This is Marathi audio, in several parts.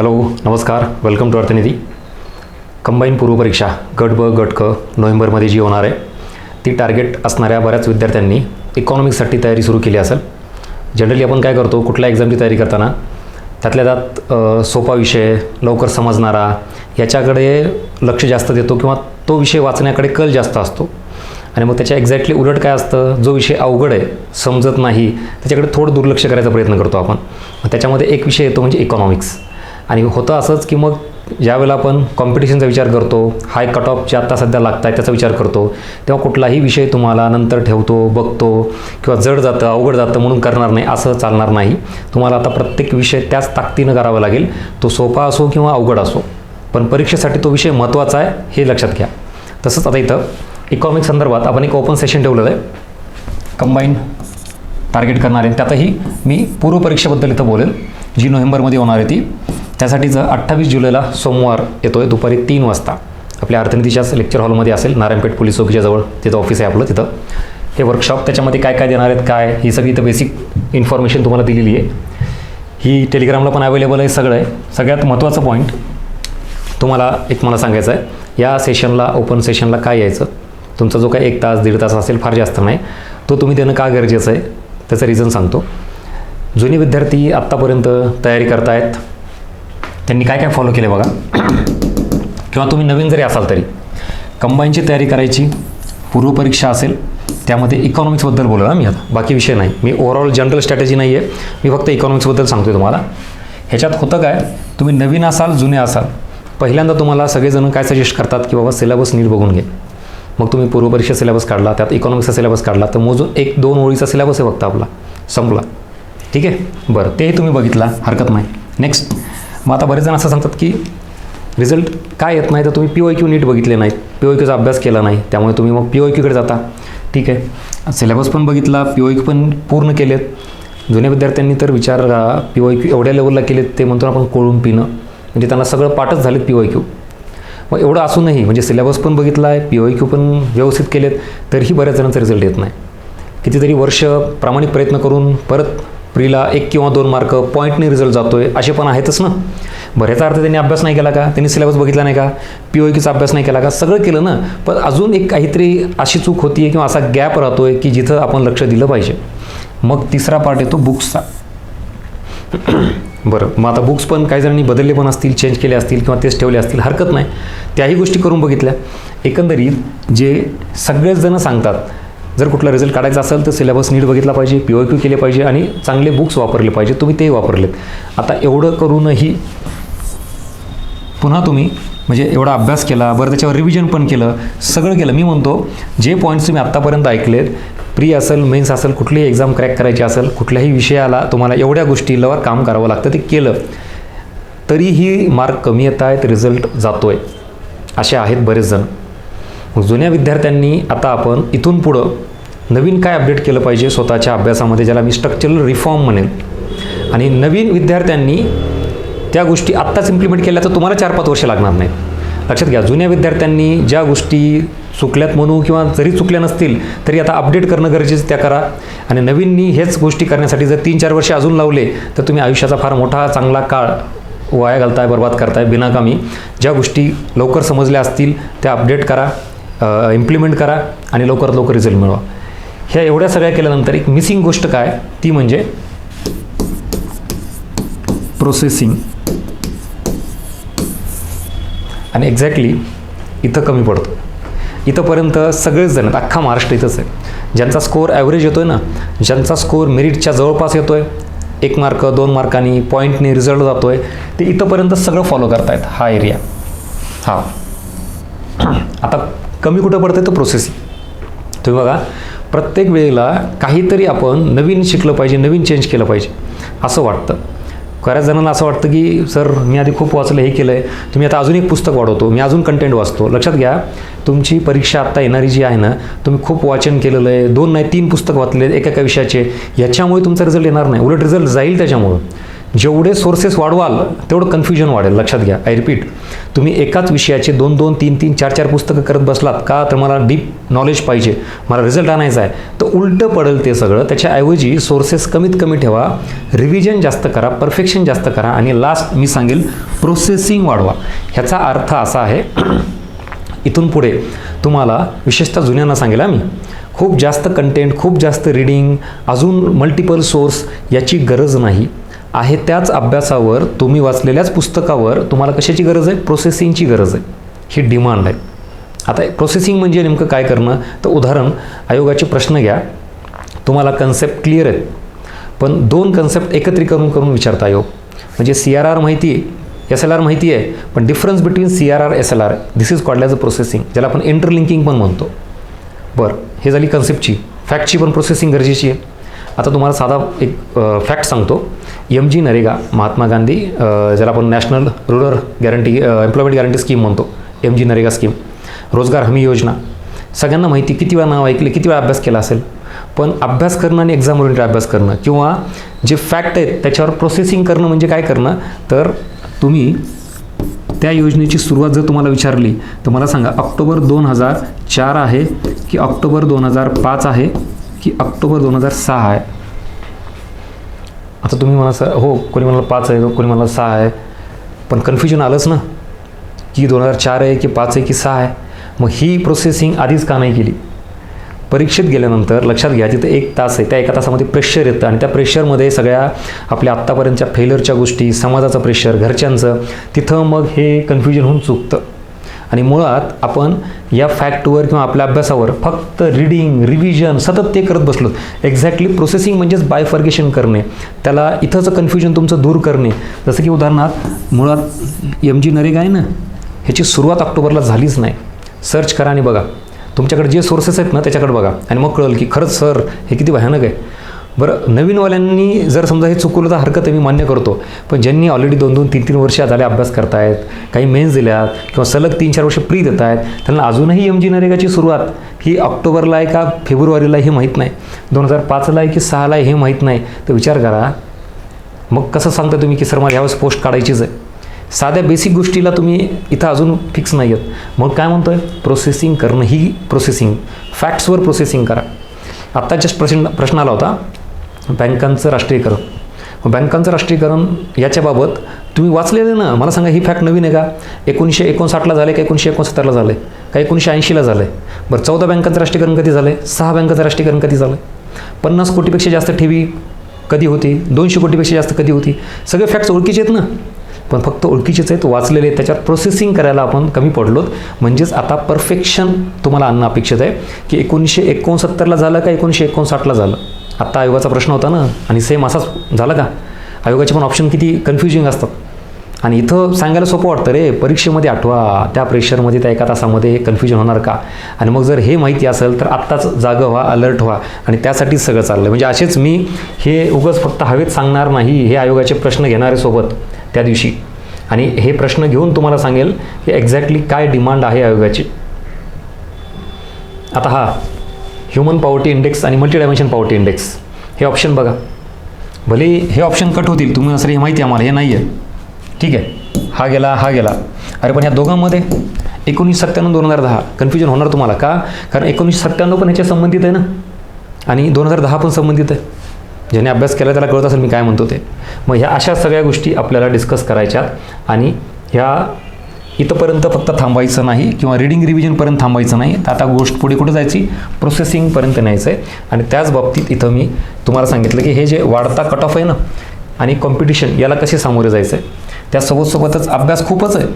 हॅलो नमस्कार. वेलकम टू अर्थनिधी कंबाईन पूर्वपरीक्षा गट ब गट क नोव्हेंबरमध्ये जी होणार आहे ती टार्गेट असणाऱ्या बऱ्याच विद्यार्थ्यांनी इकॉनॉमिक्ससाठी तयारी सुरू केली असेल. जनरली आपण काय करतो कुठल्या एक्झामची तयारी करताना त्यातल्या त्यात सोपा विषय लवकर समजणारा याच्याकडे लक्ष जास्त देतो किंवा तो विषय वाचण्याकडे कल जास्त असतो. आणि मग त्याच्या एक्झॅक्टली उलट काय असतं जो विषय अवघड आहे समजत नाही त्याच्याकडे थोडं दुर्लक्ष करायचा प्रयत्न करतो आपण. मग त्याच्यामध्ये एक विषय येतो म्हणजे इकॉनॉमिक्स आणि होतं असंच की मग ज्यावेळेला आपण कॉम्पिटिशनचा विचार करतो हाय कट ऑफ जे आत्ता सध्या लागत आहे त्याचा विचार करतो तेव्हा कुठलाही विषय तुम्हाला नंतर ठेवतो बघतो किंवा जड जातं अवघड जातं म्हणून करणार नाही असं चालणार नाही. तुम्हाला आता प्रत्येक विषय त्याच ताकदीनं करावा लागेल. तो सोपा असो किंवा अवघड असो पण परीक्षेसाठी तो विषय महत्त्वाचा आहे हे लक्षात घ्या. तसंच आता इथं इकॉनॉमिक संदर्भात आपण एक ओपन सेशन ठेवलेलं आहे. कंबाईन टार्गेट करणार. आहे त्यातही मी पूर्वपरीक्षेबद्दल इथं बोलेल. जी नोव्हेंबरमध्ये होणार आहे ती. त्यासाठीचं अठ्ठावीस जुलैला सोमवार येतो आहे दुपारी तीन वाजता. आपल्या अर्थनीतीच्याच लेक्चर हॉलमध्ये असेल नारायणपेठ पोलीस चौकीच्या जवळ. तिथं ऑफिस आहे आपलं तिथं. हे वर्कशॉप त्याच्यामध्ये काय काय देणार आहेत काय? ही सगळी इथं बेसिक इन्फॉर्मेशन तुम्हाला दिलेली आहे. ही टेलिग्रामला पण अवेलेबल आहे सगळं आहे. सगळ्यात महत्त्वाचं पॉईंट तुम्हाला एक मला सांगायचं आहे. या सेशनला ओपन सेशनला काय यायचं? तुमचा जो काय एक तास दीड तास असेल फार जास्त नाही. तो तुम्ही देणं का गरजेचं आहे? त्याचं रिझन सांगतो. जुने विद्यार्थी आत्तापर्यंत तयारी करतायत. त्यांनी काय काय फॉलो केले बघा. किंवा तुम्ही नवीन जरी असाल तरी कंबाईनची तयारी करायची पूर्वपरीक्षा असेल त्यामध्ये इकॉनॉमिक्सबद्दल बोलणार मी आता. बाकी विषय नाही. मी ओव्हरऑल जनरल स्ट्रॅटेजी नाही आहे मी फक्त इकॉनॉमिक्सबद्दल सांगतोय तुम्हाला. ह्याच्यात होतं काय? तुम्ही नवीन असाल जुने असाल पहिल्यांदा तुम्हाला सगळेजण काय सजेस्ट करतात की बाबा सिलेबस नीट बघून घे. मग तुम्ही पूर्वपरीक्षा सिलेबस काढला त्यात इकॉनॉमिक्सचा सिलेबस काढला तर मोजून एक दोन ओळीचा सिलेबस आहे फक्त आपला. संपला. ठीक आहे? बरं तेही तुम्ही बघितला. हरकत नाही. नेक्स्ट मग आता बरेच जण असं सांगतात की रिझल्ट काय येत नाही तर तुम्ही पी ओ क्यू नीट बघितले नाहीत. पी ओ क्यूचा अभ्यास केला नाही त्यामुळे तुम्ही मग पी ओ क्यूकडे जाता. ठीक आहे. सिलेबस पण बघितला पी ओ क्यू पण पूर्ण केलेत. जुन्या विद्यार्थ्यांनी तर विचार पी ओ क्यू एवढ्या लेवलला केलेत ते म्हणतो आपण कोळून पिणं. म्हणजे त्यांना सगळं पाठच झालेत पी ओ क्यू मग एवढं असूनही म्हणजे सिलेबस पण बघितला आहे पी ओ क्यू पण व्यवस्थित केलेत तरीही बऱ्याच जणांचा रिझल्ट येत नाही. कितीतरी वर्ष प्रामाणिक प्रयत्न करून परत प्रीला एक किंवा दोन मार्क पॉईंटने रिझल्ट जातो आहे असे पण आहेतच ना? बऱ्याचा अर्थ त्यांनी अभ्यास नाही केला का? त्यांनी सिलेबस बघितला नाही का? पी ओ कीचा अभ्यास नाही केला का? सगळं केलं ना? पण अजून एक काहीतरी अशी चूक होती आहे किंवा असा गॅप राहतो आहे की जिथं आपण लक्ष दिलं पाहिजे. मग तिसरा पार्ट येतो बुक्सचा बरं मग आता बुक्स पण काही जणांनी बदलले पण असतील चेंज केले असतील किंवा तेच ठेवले असतील हरकत नाही. त्याही गोष्टी करून बघितल्या. एकंदरीत जे सगळेच जणं सांगतात जर कुठला रिझल्ट काढायचा असेल तर सिलेबस नीट बघितला पाहिजे पी ओ क्यू केले पाहिजे आणि चांगले बुक्स वापरले पाहिजे. तुम्ही ते वापरलेत. आता एवढं करूनही पुन्हा तुम्ही म्हणजे एवढा अभ्यास केला बरं त्याच्यावर रिव्हिजन पण केलं सगळं केलं. मी म्हणतो जे पॉईंट्स तुम्ही आत्तापर्यंत ऐकलेत प्री असेल मेन्स असेल कुठलीही एक्झाम क्रॅक करायची असेल कुठल्याही विषयाला तुम्हाला एवढ्या गोष्टींवर काम करावं लागतं ते केलं. तरीही मार्क कमी येत आहेत रिझल्ट जातो आहे असे आहेत बरेच जण. मग जुन्या विद्यार्थ्यांनी आता आपण इथून पुढं नवीन काय अपडेट केलं पाहिजे स्वतःच्या अभ्यासामध्ये ज्याला मी स्ट्रक्चरल रिफॉर्म म्हणेन? आणि नवीन विद्यार्थ्यांनी त्या गोष्टी आत्ताच इम्प्लिमेंट केल्या तर तुम्हाला चार पाच वर्ष लागणार नाहीत. लक्षात घ्या जुन्या विद्यार्थ्यांनी ज्या गोष्टी चुकल्यात म्हणू किंवा जरी चुकल्या नसतील तरी आता अपडेट करणं गरजेचं त्या करा. आणि नवीननी हेच गोष्टी करण्यासाठी जर तीन चार वर्षे अजून लावले तर तुम्ही आयुष्याचा फार मोठा चांगला काळ वाया घालताय बर्बाद करताय बिनाकामी. ज्या गोष्टी लवकर समजल्या असतील त्या अपडेट करा. इम्प्लिमेंट करा आणि लवकरात लवकर रिझल्ट मिळवा. ह्या एवढ्या सगळ्या केल्यानंतर एक मिसिंग गोष्ट काय? ती म्हणजे प्रोसेसिंग आणि एक्झॅक्टली इथं कमी पडतो. इथंपर्यंत सगळेच जण अख्खा महाराष्ट्र इथंच आहे. ज्यांचा स्कोअर ॲव्हरेज येतो आहे ना ज्यांचा स्कोअर मेरिटच्या जवळपास येतो आहे एक मार्क दोन मार्कांनी पॉईंटनी रिझल्ट जातो आहे ते इथंपर्यंत सगळं फॉलो करतायत हा एरिया हा. आता कमी कुठं पडतं तर प्रोसेसिंग तुम्ही बघा प्रत्येक वेळेला काहीतरी आपण नवीन शिकलं पाहिजे नवीन चेंज केलं पाहिजे असं वाटतं. बऱ्याच जणांना असं वाटतं की सर मी आधी खूप वाचलं हे केलं आहे तुम्ही आता अजून एक पुस्तक वाढवतो मी अजून कंटेंट वाचतो. लक्षात घ्या तुमची परीक्षा आत्ता येणारी जी आहे ना तुम्ही खूप वाचन केलेलं आहे. दोन नाही तीन पुस्तक वाचले एका एका विषयाचे. याच्यामुळे तुमचा रिझल्ट येणार नाही. उलट रिझल्ट जाईल त्याच्यामुळं. जेवढे सोर्सेस वाढवाल तेवढं कन्फ्युजन वाढेल. लक्षात घ्या. आय रिपीट तुम्ही एकाच विषयाचे दोन दोन तीन तीन चार चार पुस्तकं करत बसलात का? तर मला डीप नॉलेज पाहिजे. मला रिझल्ट आणायचा आहे. तर उलटं पडेल ते सगळं. त्याच्याऐवजी सोर्सेस कमीत कमी ठेवा. रिव्हिजन जास्त करा. परफेक्शन जास्त करा. आणि लास्ट मी सांगेल प्रोसेसिंग वाढवा. ह्याचा अर्थ असा आहे इथून पुढे तुम्हाला विशेषतः जुन्यांना सांगेल मी. खूप जास्त कंटेंट खूप जास्त रीडिंग अजून मल्टिपल सोर्स याची गरज नाही. आहे त्याच अभ्यासावर तुम्ही वाचलेल्याच पुस्तकावर तुम्हाला कशाची गरज आहे? प्रोसेसिंगची गरज आहे. ही डिमांड आहे. आता प्रोसेसिंग म्हणजे नेमकं काय करणं? तर उदाहरण आयोगाचे प्रश्न घ्या. तुम्हाला कन्सेप्ट क्लिअर आहेत. पण दोन कन्सेप्ट एकत्रीकरण करून विचारता आयोग. म्हणजे सी आर आर माहिती आहे एस एल आर माहिती आहे पण difference between C R R S L R this is called as a processing ज्याला आपण इंटरलिंकिंग पण म्हणतो. बरं हे झाली कन्सेप्टची फॅक्टची पण प्रोसेसिंग गरजेची आहे. आता तुम्हाला साधा एक फॅक्ट सांगतो. एम जी नरेगा महात्मा गांधी ज्याला आपण national rural guarantee employment guarantee scheme म्हणतो. एम जी नरेगा स्कीम रोजगार हमी योजना. सगळ्यांना माहिती किती वेळा नाव ऐकले किती वेळा अभ्यास केला असेल. पण अभ्यास करणं आणि एक्झाम ओरिएंटेड अभ्यास करणं किंवा जे फॅक्ट आहेत त्याच्यावर प्रोसेसिंग करणं म्हणजे काय करणं? तर तुम्ही त्या योजनेची सुरुवात जर तुम्हाला विचारली तर मला सांगा ऑक्टोबर दोन हजार चार आहे की ऑक्टोबर दोन हजार पाच आहे? की ऑक्टोबर दोन हजार सहा आहे. आता तुम्ही मला स हो कोणी म्हणाला पाच आहे कोणी म्हणाला सहा आहे. पण कन्फ्युजन आलंच ना की दोन हजार चार आहे की पाच आहे की सहा आहे. मग ही प्रोसेसिंग आधीच का नाही केली? परीक्षेत गेल्यानंतर लक्षात घ्या तिथं एक तास आहे. त्या एका तासामध्ये प्रेशर येतं आणि त्या प्रेशरमध्ये सगळ्या आपल्या आत्तापर्यंतच्या फेलरच्या गोष्टी समाजाचं प्रेशर घरच्यांचं तिथं मग हे कन्फ्युजन होऊन चुकतं. आणि मुळात आपण या फॅक्टवर किंवा आपल्या अभ्यासावर फक्त रिडिंग रिव्हिजन सतत ते करत बसलो. एक्झॅक्टली प्रोसेसिंग म्हणजेच बायफर्गेशन करणे. त्याला इथंचं कन्फ्युजन तुमचं दूर करणे. जसं की उदाहरणार्थ मुळात एम जी नरेगा आहे ना ह्याची सुरुवात ऑक्टोबरला झालीच नाही. सर्च करा आणि बघा. तुमच्याकडे जे सोर्सेस आहेत ना त्याच्याकडे बघा. आणि मग कळेल की खरंच सर हे किती भयानक आहे. बरं नवीनवाल्यांनी जर समजा हे चुकवलं तर हरकत आहे मी मान्य करतो. पण ज्यांनी ऑलरेडी दोन दोन तीन तीन वर्ष झाले अभ्यास करतायत काही मेन्स दिल्यात किंवा सलग तीन चार वर्ष प्री देत आहेत त्यांना अजूनही एम जी नरेगाची सुरुवात ही ऑक्टोबरला आहे का फेब्रुवारीला हे माहीत नाही. दोन हजार पाचला आहे की सहाला आहे हे माहीत नाही. तर विचार करा मग कसं सांगता तुम्ही की सर मला यावेळेस पोस्ट काढायचीच आहे. साध्या बेसिक गोष्टीला तुम्ही इथं अजून फिक्स नाही आहेत. मग काय म्हणतोय? प्रोसेसिंग करणं ही प्रोसेसिंग फॅक्ट्सवर प्रोसेसिंग करा. आत्ता जस्ट प्रश्न प्रश्न आला होता. बँकांचं राष्ट्रीयकरण. बँकांचं राष्ट्रीयकरण याच्याबाबत तुम्ही वाचलेलं ना मला सांगा ही फॅक्ट नवीन आहे का? एकोणीसशे एकोणसाठला झाले का एकोणीसशे एकोणसत्तरला झालं आहे का एकोणीसशे ऐंशीला झालं आहे बरं चौदा बँकांचं राष्ट्रीयकरण कधी झालं आहे सहा बँकांचं राष्ट्रीयकरण कधी झालं आहे पन्नास कोटीपेक्षा जास्त ठेवी कधी होती? दोनशे कोटीपेक्षा जास्त कधी होती? सगळे फॅक्ट्स ओळखीचे आहेत ना? पण फक्त ओळखीचेच आहेत वाचलेले त्याच्यावर प्रोसेसिंग करायला आपण कमी पडलोत. म्हणजेच आता परफेक्शन तुम्हाला आणणं अपेक्षित आहे की एकोणीसशे एकोणसत्तरला झालं का एकोणीसशे एकोणसाठला झालं? आत्ता आयोगाचा प्रश्न होता ना आणि सेम असाच झाला का? आयोगाचे पण ऑप्शन किती कन्फ्युजिंग असतात. आणि इथं सांगायला सोपं वाटतं रे परीक्षेमध्ये आठवा त्या प्रेशरमध्ये त्या एका तासामध्ये कन्फ्युजन होणार का? आणि मग जर हे माहिती असेल तर आत्ताच जागं व्हा अलर्ट व्हा आणि त्यासाठीच सगळं चाललं म्हणजे असेच मी हे उगच फक्त हवेत सांगणार नाही हे आयोगाचे प्रश्न घेणारे सोबत त्या दिवशी. आणि हे प्रश्न घेऊन तुम्हाला सांगेल की एक्झॅक्टली काय डिमांड आहे आयोगाची. आता हा ह्युमन पॉवर्टी इंडेक्स आणि मल्टी डायमेन्शन पॉवर्टी इंडेक्स हे ऑप्शन बघा. भले हे ऑप्शन कट होतील तुम्ही असं हे माहिती आहे आम्हाला हे नाही आहे ठीक आहे. हा गेला हा गेला. अरे पण ह्या दोघांमध्ये एकोणीस सत्त्याण्णव दोन हजार दहा कन्फ्युजन होणार तुम्हाला. का? कारण एकोणीसशे सत्त्याण्णव पण ह्याच्या संबंधित आहे ना? आणि दोन हजार दहा पण संबंधित आहे. ज्याने अभ्यास केला त्याला कळत असेल मी काय म्हणतो ते. मग ह्या अशा सगळ्या गोष्टी आपल्याला डिस्कस करायच्यात आणि ह्या इथंपर्यंत फक्त थांबायचं नाही किंवा रिडिंग रिव्हिजनपर्यंत थांबायचं नाही. तर आता गोष्ट पुढे कुठे जायची? प्रोसेसिंगपर्यंत न्यायचं आहे आणि त्याच बाबतीत इथं मी तुम्हाला सांगितलं की हे जे वाढता कट ऑफ आहे ना आणि कॉम्पिटिशन याला कसे सामोरे जायचं आहे त्यासोबतसोबतच अभ्यास खूपच आहे.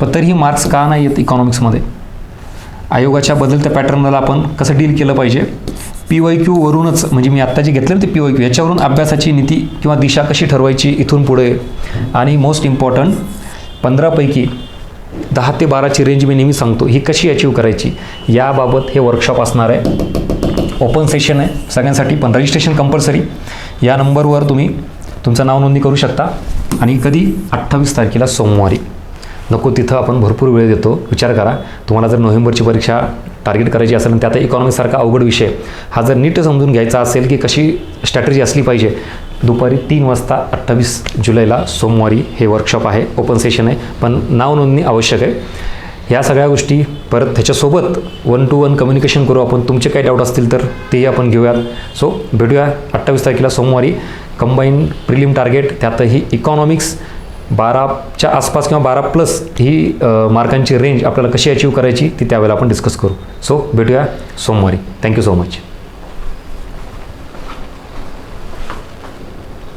पण तरीही मार्क्स का नाही आहेत इकॉनॉमिक्समध्ये आयोगाच्या बदलत्या पॅटर्नला आपण कसं डील केलं पाहिजे? पी वाय क्यूवरूनच म्हणजे मी आत्ता जे घेतलं ना ते पी वाय क्यू याच्यावरून अभ्यासाची नीती किंवा दिशा कशी ठरवायची इथून पुढे? आणि मोस्ट इम्पॉर्टंट पंधरापैकी दहा ते बाराची रेंज मी नेहमी सांगतो. ही कशी अचीव करायची? याबाबत हे वर्कशॉप असणार आहे. ओपन सेशन आहे. सगळ्यांसाठी पण रजिस्ट्रेशन कंपल्सरी या नंबरवर तुम्ही तुमचं नाव नोंदणी करू शकता. आणि कधी? अठ्ठावीस तारखेला सोमवारी. नको तिथं आपण भरपूर वेळ देतो. विचार करा. तुम्हाला जर नोव्हेंबरची परीक्षा टार्गेट करायची असेल आणि त्यात इकॉनॉमीसारखा अवघड विषय हा जर नीट समजून घ्यायचा असेल की कशी स्ट्रॅटेजी असली पाहिजे दुपारी तीन वाजता अठ्ठावीस जुलैला सोमवारी हे वर्कशॉप आहे. ओपन सेशन आहे. पण नाव नोंदणी आवश्यक आहे. ह्या सगळ्या गोष्टी परत त्याच्यासोबत वन टू वन कम्युनिकेशन करू आपण. तुमचे काही डाऊट असतील तर तेही आपण घेऊयात. सो भेटूया अठ्ठावीस तारखेला सोमवारी. कंबाईन प्रिलिम टार्गेट त्यातही इकॉनॉमिक्स बाराच्या आसपास किंवा बारा प्लस ही मार्कांची रेंज आपल्याला कशी अचीव करायची ती त्यावेळेला आपण डिस्कस करू. सो भेटूया सोमवारी. Thank you so much